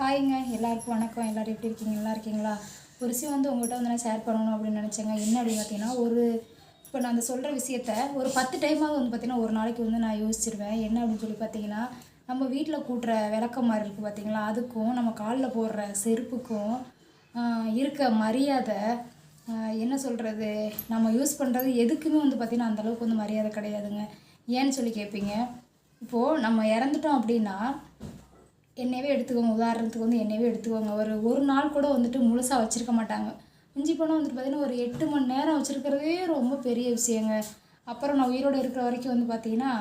ஹாய்ங்க எல்லாருக்கும் வணக்கம். எல்லோரும் எப்படி இருக்கீங்க? நல்லா இருக்கீங்களா? ஒரு விஷயம் வந்து உங்கள்கிட்ட வந்து நான் ஷேர் பண்ணணும் அப்படின்னு நினச்சேங்க. என்ன அப்படின்னு பார்த்தீங்கன்னா ஒரு இப்போ நான் அந்த சொல்கிற விஷயத்த ஒரு பத்து டைமாக வந்து பார்த்தீங்கன்னா ஒரு நாளைக்கு வந்து நான் யோசிச்சிருவேன். என்ன அப்படின்னு சொல்லி பார்த்தீங்கன்னா நம்ம வீட்டில் கூட்டுற விளக்கமாறு இருக்குது பார்த்தீங்களா? அதுக்கும் நம்ம காலில் போடுற செருப்புக்கும் இருக்க மரியாதை என்ன சொல்கிறது நம்ம யூஸ் பண்ணுறது எதுக்குமே வந்து பார்த்திங்கன்னா அந்தளவுக்கு வந்து மரியாதை கிடையாதுங்க. ஏன்னு சொல்லி கேட்பீங்க? இப்போது நம்ம இறந்துட்டோம் அப்படின்னா என்னையவே எடுத்துக்கோங்க. உதாரணத்துக்கு வந்து என்னையவே எடுத்துக்கோங்க. ஒரு ஒரு நாள் கூட வந்துட்டு முழுசாக வச்சுருக்க மாட்டாங்க. மிஞ்சி போனால் வந்துட்டு பார்த்திங்கன்னா ஒரு எட்டு மணி நேரம் வச்சுருக்கிறதே ரொம்ப பெரிய விஷயங்க. அப்புறம் நான் உயிரோடு இருக்கிற வரைக்கும் வந்து பார்த்திங்கன்னா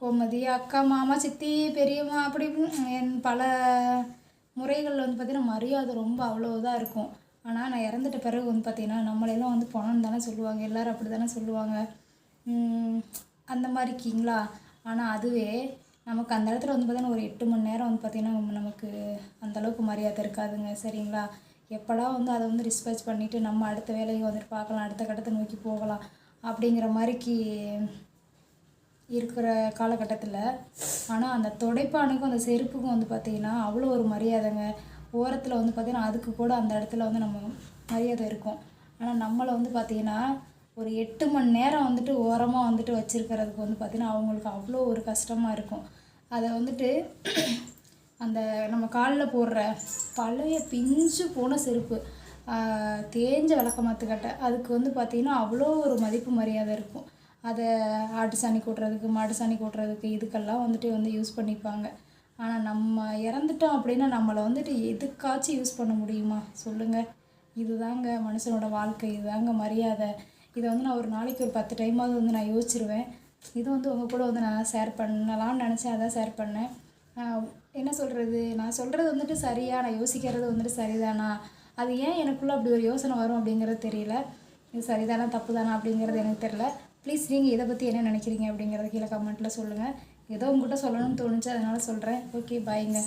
கோமதி அக்கா மாமா சித்தி பெரியம்மா அப்படி என் பல முறைகளில் வந்து பார்த்திங்கன்னா மரியாதை ரொம்ப அவ்வளோதான் இருக்கும். ஆனால் நான் இறந்துட்ட பிறகு வந்து பார்த்திங்கன்னா நம்மளையெல்லாம் வந்து பணம் தானே சொல்லுவாங்க. எல்லோரும் அப்படி தானே சொல்லுவாங்க அந்த மாதிரி இருக்கீங்களா? ஆனால் அதுவே நமக்கு அந்த இடத்துல வந்து பார்த்திங்கன்னா ஒரு எட்டு மணி நேரம் வந்து பார்த்திங்கன்னா நமக்கு அந்தளவுக்கு மரியாதை இருக்காதுங்க சரிங்களா? எப்படா வந்து அதை வந்து டிஸ்பேச் பண்ணிவிட்டு நம்ம அடுத்த வேலையை வந்துட்டு பார்க்கலாம் அடுத்த கட்டத்தை நோக்கி போகலாம் அப்படிங்கிற மாதிரிக்கு இருக்கிற காலகட்டத்தில். ஆனால் அந்த துடைப்பானுக்கும் அந்த செருப்புக்கும் வந்து பார்த்திங்கன்னா அவ்வளோ ஒரு மரியாதைங்க. ஓரத்தில் வந்து பார்த்திங்கன்னா அதுக்கு கூட அந்த இடத்துல வந்து நம்ம மரியாதை இருக்கும். ஆனால் நம்மளை வந்து பார்த்திங்கன்னா ஒரு எட்டு மணி நேரம் வந்துட்டு ஓரமாக வந்துட்டு வச்சுருக்கிறதுக்கு வந்து பார்த்திங்கன்னா அவங்களுக்கு அவ்வளோ ஒரு கஷ்டமாக இருக்கும். அதை வந்துட்டு அந்த நம்ம காலில் போடுற பழைய பிஞ்சு போன செருப்பு தேஞ்ச விளக்கமாத்துக்கட்டை அதுக்கு வந்து பார்த்திங்கன்னா அவ்வளோ ஒரு மதிப்பு மரியாதை இருக்கும். அதை ஆட்டு சாணி கூட்டுறதுக்கு மாட்டு சாணி கூட்டுறதுக்கு இதுக்கெல்லாம் வந்துட்டு வந்து யூஸ் பண்ணிப்பாங்க. ஆனால் நம்ம இறந்துட்டோம் அப்படின்னா நம்மளை வந்துட்டு எதுக்காச்சும் யூஸ் பண்ண முடியுமா? சொல்லுங்கள் இதுதாங்க மனுஷனோட வாழ்க்கை இதுதாங்க மரியாதை. இதை வந்து நான் ஒரு நாளைக்கு ஒரு பத்து டைமாவது வந்து நான் யோசிச்சிருவேன். இது வந்து உங்கள் கூட வந்து நான் ஷேர் பண்ணலாம்னு நினச்சேன் அதான் ஷேர் பண்ணேன். என்ன சொல்கிறது நான் சொல்கிறது வந்துட்டு சரியா? நான் யோசிக்கிறது வந்துட்டு சரிதானா? அது ஏன் எனக்குள்ளே அப்படி ஒரு யோசனை வரும் அப்படிங்கிறது தெரியல. இது சரிதானா தப்பு தானா அப்படிங்கிறது எனக்கு தெரியல. ப்ளீஸ் நீங்கள் இதை பற்றி என்ன நினைக்கிறீங்க அப்படிங்கிறத கீழே கமெண்ட்டில் சொல்லுங்கள் ஏதோ உங்கள்கிட்ட சொல்லணும்னு தோணுச்சு அதனால் சொல்கிறேன் ஓகே பாய்ங்க